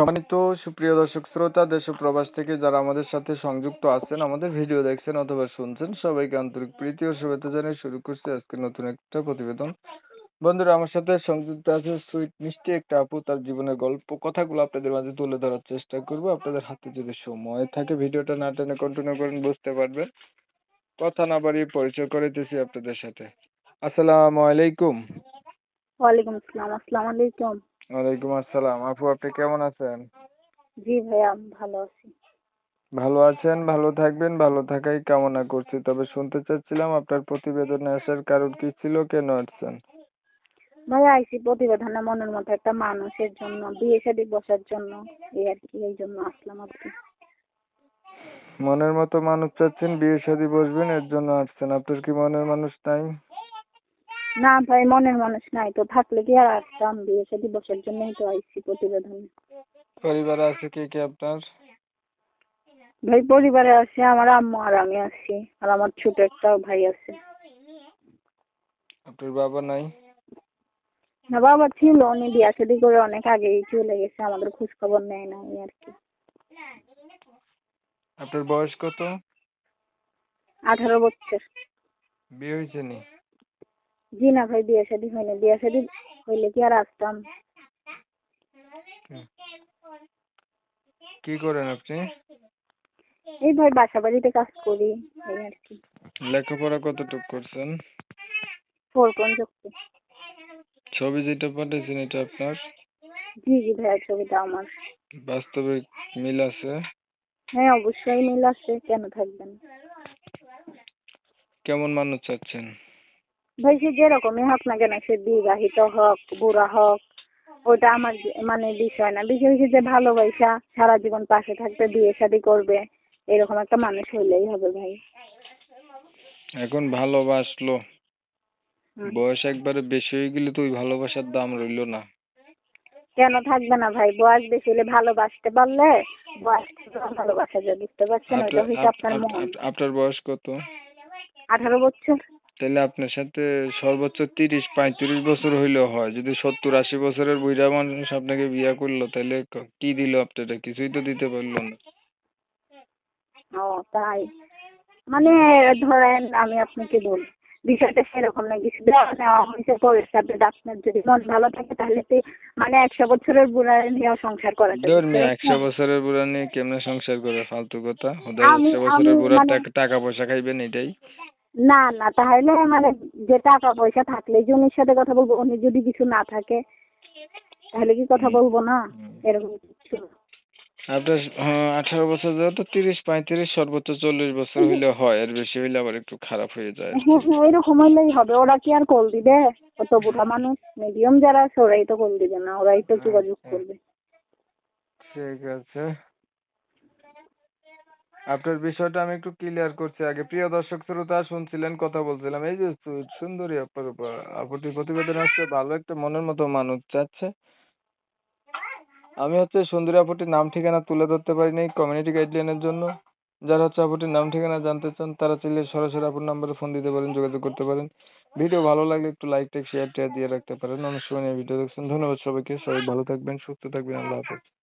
সম্মানিত সুপ্রিয় দর্শক শ্রোতা, দেশ প্রবাস থেকে যারা আমাদের সাথে সংযুক্ত আছেন, আমাদের ভিডিও দেখছেন অথবা শুনছেন, সবাইকে আন্তরিক প্রীতি ও শুভেচ্ছা জানিয়ে শুরু করছি আজকে নতুন একটা প্রতিবেদন। বন্ধুরা, আমার সাথে সংযুক্ত আছে সুইট মিষ্টি একটা আপু, তার জীবনের গল্প, কথাগুলো আপনাদের মাঝে তুলে ধরার চেষ্টা করব। আপনাদের হাতে যদি সময় থাকে, ভিডিওটা না টেনে কন্টিনিউ করেন, বুঝতে পারবেন। কথা না বাড়িয়ে পরিচয় করে দিতেছি আপনাদের সাথে। আসসালামু আলাইকুম। ওয়ালাইকুম আসসালাম। আসসালামু আলাইকুম। ওয়ালাইকুম আসসালাম। আপু আপনি কেমন আছেন? জি ভাইয়া ভালো আছি। ভালো আছেন ভালো থাকবেন ভালো থাকাই কামনা করছি। তবে শুনতে চাচ্ছিলাম আপনার প্রতিবেদনে আসার কারণ কি ছিল কেন আসছেন? ভাইয়া আইসি প্রতিবেদনে মনের মতো একটা মানুষের জন্য বিয়ে শাদী বসার জন্য এই আর কি এই জন্য আসলাম আর কি। মনের মতো মানুষ চাচ্ছেন বিয়ে শাদী বসবেন এর জন্য আসছেন। আপনার কি মনের মানুষ নাই? না ভাই মনের মানুষ নাই তো থাকলে কি আর আসতাম? বিয়ে শাদী বসার জন্যই তো আইসি প্রতিবেদনে। পরিবারে আছে কে কে আপনার? ভাই পরিবারে আছে আমার আম্মু আর আমি আছি আর আমার ছোট একটা ভাই আছে। আপনার বাবা নাই? না বাবা ছিল উনি বিয়ে শাদী করে অনেক আগেই চলে গেছে আমাদের খোঁজ খবর নেয় না এই আর কি। আপনার বয়স কত? আঠারো বছর। বিয়ে হয়েছে নি? জি না ভাই বিয়ে শাদী হয়নি বিয়ে শাদী হইলে কি আর আসতাম? কি করেন আপনি? এই ভাই বাসা বাড়িতে কাজ করি এই আর কি। লেখাপড়া কতটুকু করছেন? ফোর পর্যন্ত ছবি যেটা পাঠিয়েছেন এটা আপনার? জি জি ভাইয়া ছবিটা আমার। বাস্তবে মিল আছে? হ্যাঁ অবশ্যই মিল আছে কেন থাকবে না কেমন মানুষ চাচ্ছেন? ভাই সে যেরকমই হোক না কেন সে বিবাহিত হোক বুড়া হোক ওটা আমার মানে বিষয় না। বিষয় হচ্ছে যে ভালোবাসা সারা জীবন পাশে থাকতে বিয়ে শাদী করবে এরকম একটা মানুষ হইলেই হবে ভাই। এখন ভালোবাসলো। বয়স একবারে বেশি হয়ে গেলে তো ওই ভালোবাসার দাম রইল না। কেন থাকবে না ভাই? বয়স বেশি হলে ভালোবাসতে পারলে বয়স ভালোবাসা যায় বুঝতে পারছেন? হচ্ছে আপনার মন। আপনার বয়স কত? আঠারো বছর। তাহলে আপনার সাথে সর্বোচ্চ তিরিশ পঁয়ত্রিশ বছর হইলেও হয়। যদি সত্তর আশি বছরের বুড়া মানুষ আপনাকে বিয়ে করল তাহলে কি দিল আপনারা? কিছুই তো দিতে পারল না। ও তাই। মানে ধরেন আমি আপনাকে বলি বিষয়টা সেরকম না কিছু দেওয়া নেওয়া হয়েছে পরিষ্কার আপনার যদি মন ভালো থাকে তাহলে তো মানে একশো বছরের বুড়া নিয়েও সংসার করা যাবে ধর মেয়ে একশো বছরের বুড়া নিয়ে কেমনে সংসার করে? ফালতু কথা। ওদের একশো বছরের বুড়া মানে- টাকা টাকা পয়সা খাইবেন এটাই। না না তাহলে মানে যে টাকা পয়সা থাকলে যে উনির সাথে কথা বলব উনি যদি কিছু না থাকে তাহলে কি কথা বলব না? এরকম কিছু। আপনার হ্যাঁ, আঠারো বছর তো তিরিশ পঁয়ত্রিশ সর্বোচ্চ চল্লিশ বছর হইলে হয় আর বেশি হইলে আবার একটু খারাপ হয়ে যায়। হ্যাঁ হ্যাঁ এরকম হইলেই হবে ওরা কি আর কল দিবে? অত বুড়া মানুষ মিডিয়াম যারা আছে ওরাই তো কল দিবে না ওরাই তো যোগাযোগ করবে। ঠিক আছে। আপনার বিষয়টা আমি একটু ক্লিয়ার করছি আগে। প্রিয় দর্শক, শ্রোতা, শুনছিলেন, কথা বলছিলাম। এই যে সুন্দরী আপনার উপর, আপুটির প্রতিবেদন আসছে ভালো একটা মনের মতো মানুষ চাচ্ছে আমি হচ্ছে সুন্দরী আপুটির নাম, ঠিকানা তুলে ধরতে পারিনি কমিউনিটি গাইডলাইনের জন্য। যারা হচ্ছে আপুটির নাম, ঠিকানা জানতে চান, তারা চাইলে সরাসরি আপুর নাম্বারে ফোন দিতে পারেন, যোগাযোগ করতে পারেন। ভিডিও ভালো লাগলে একটু লাইক টাইক শেয়ার টেয়ার দিয়ে রাখতে পারেন। অনেক সময় ভিডিও দেখছেন। ধন্যবাদ সবাইকে। সবাই ভালো থাকবেন, সুস্থ থাকবেন। আল্লাহ হাফেজ।